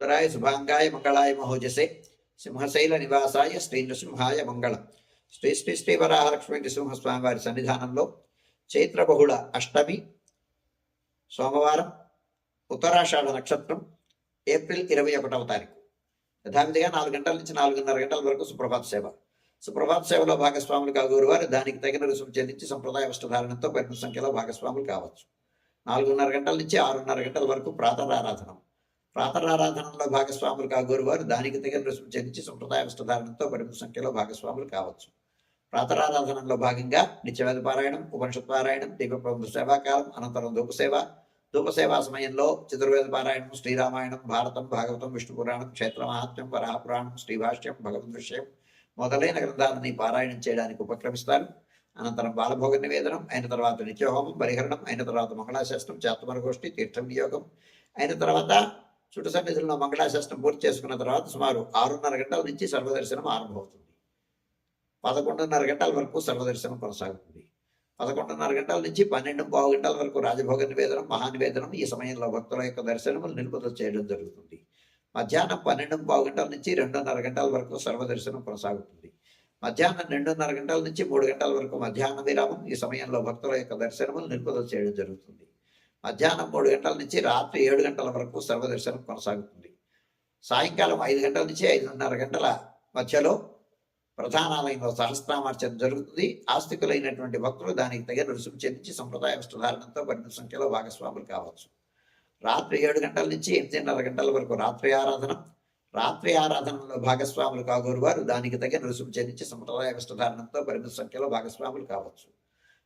సుందరాయ శుభాంగాయ మంగళాయ మహోజసే సింహశైల నివాసాయ శ్రీ నృసింహాయ మంగళం శ్రీ శ్రీ శ్రీ వరాహలక్ష్మీ నృసింహస్వామి వారి సన్నిధానంలో చైత్ర బహుళ అష్టమి సోమవారం ఉత్తరాషాఢ నక్షత్రం ఏప్రిల్ ఇరవై ఒకటవ తారీఖు యథావిధిగా నాలుగు గంటల నుంచి నాలుగున్నర గంటల వరకు సుప్రభాత సేవ. సుప్రభాత సేవలో భాగస్వాములు కాగోరు వారు దానికి తగిన రుసుము చెల్లించి సంప్రదాయ వస్త్రధారణతో పరిమిత సంఖ్యలో భాగస్వాములు కావచ్చు. నాలుగున్నర గంటల నుంచి ఆరున్నర గంటల వరకు ప్రాతరారాధనం. ప్రాతరారాధనలో భాగస్వాములు కాగోరు వారు దానికి తగిన రుసుము చెల్లించి సంప్రదాయ వస్త్రధారణతో పరిమిత సంఖ్యలో భాగస్వాములు కావచ్చు. ప్రాతరారాధనలో భాగంగా నిత్యవేద పారాయణం ఉపనిషత్ పారాయణం దీపప్రబంధ సేవాకాలం అనంతరం ధూపసేవ. ధూపసేవా సమయంలో చతుర్వేద పారాయణం శ్రీరామాయణం భారతం భాగవతం విష్ణు పురాణం క్షేత్ర మహాత్మ్యం వరాహపురాణం శ్రీభాష్యం భగవద్ విషయం మొదలైన గ్రంథాలని పారాయణం చేయడానికి ఉపక్రమిస్తారు. అనంతరం బాలభోగ నివేదనం అయిన తర్వాత నిత్యహోమం పరిహరణం అయిన తర్వాత మంగళాశాస్త్రం చాతుమర గోష్ఠి తీర్థం వినియోగం అయిన తర్వాత చుట్టు సన్నిధుల్లో మంగళాశాస్త్రం పూర్తి చేసుకున్న తర్వాత సుమారు ఆరున్నర గంటల నుంచి సర్వదర్శనం ఆరంభమవుతుంది. పదకొండున్నర గంటల వరకు సర్వదర్శనం కొనసాగుతుంది. పదకొండున్నర గంటల నుంచి పన్నెండు పావు గంటల వరకు రాజభోగ నివేదనం మహానివేదనం ఈ సమయంలో భక్తుల యొక్క దర్శనములు నిలుపుదల చేయడం జరుగుతుంది. మధ్యాహ్నం పన్నెండు పావు గంటల నుంచి రెండున్నర గంటల వరకు సర్వదర్శనం కొనసాగుతుంది. మధ్యాహ్నం రెండున్నర గంటల నుంచి మూడు గంటల వరకు మధ్యాహ్న విరామం ఈ సమయంలో భక్తుల యొక్క దర్శనములు నిలుపుదల చేయడం జరుగుతుంది. మధ్యాహ్నం మూడు గంటల నుంచి రాత్రి ఏడు గంటల వరకు సర్వదర్శనం కొనసాగుతుంది. సాయంకాలం ఐదు గంటల నుంచి ఐదున్నర గంటల మధ్యలో ప్రధానాలయంలో సహస్రామార్చన జరుగుతుంది. ఆస్తికులైనటువంటి భక్తులు దానికి తగిన రుసుము చెల్లించి సంప్రదాయ వస్త్రధారణంతో పరిమిత సంఖ్యలో భాగస్వాములు కావచ్చు. రాత్రి ఏడు గంటల నుంచి ఎనిమిదిన్నర గంటల వరకు రాత్రి ఆరాధన. రాత్రి ఆరాధనలో భాగస్వాములు కాగోరు వారు దానికి తగిన రుసుము చెల్లించి సంప్రదాయ వస్త్రధారణంతో పరిమిత సంఖ్యలో భాగస్వాములు కావచ్చు.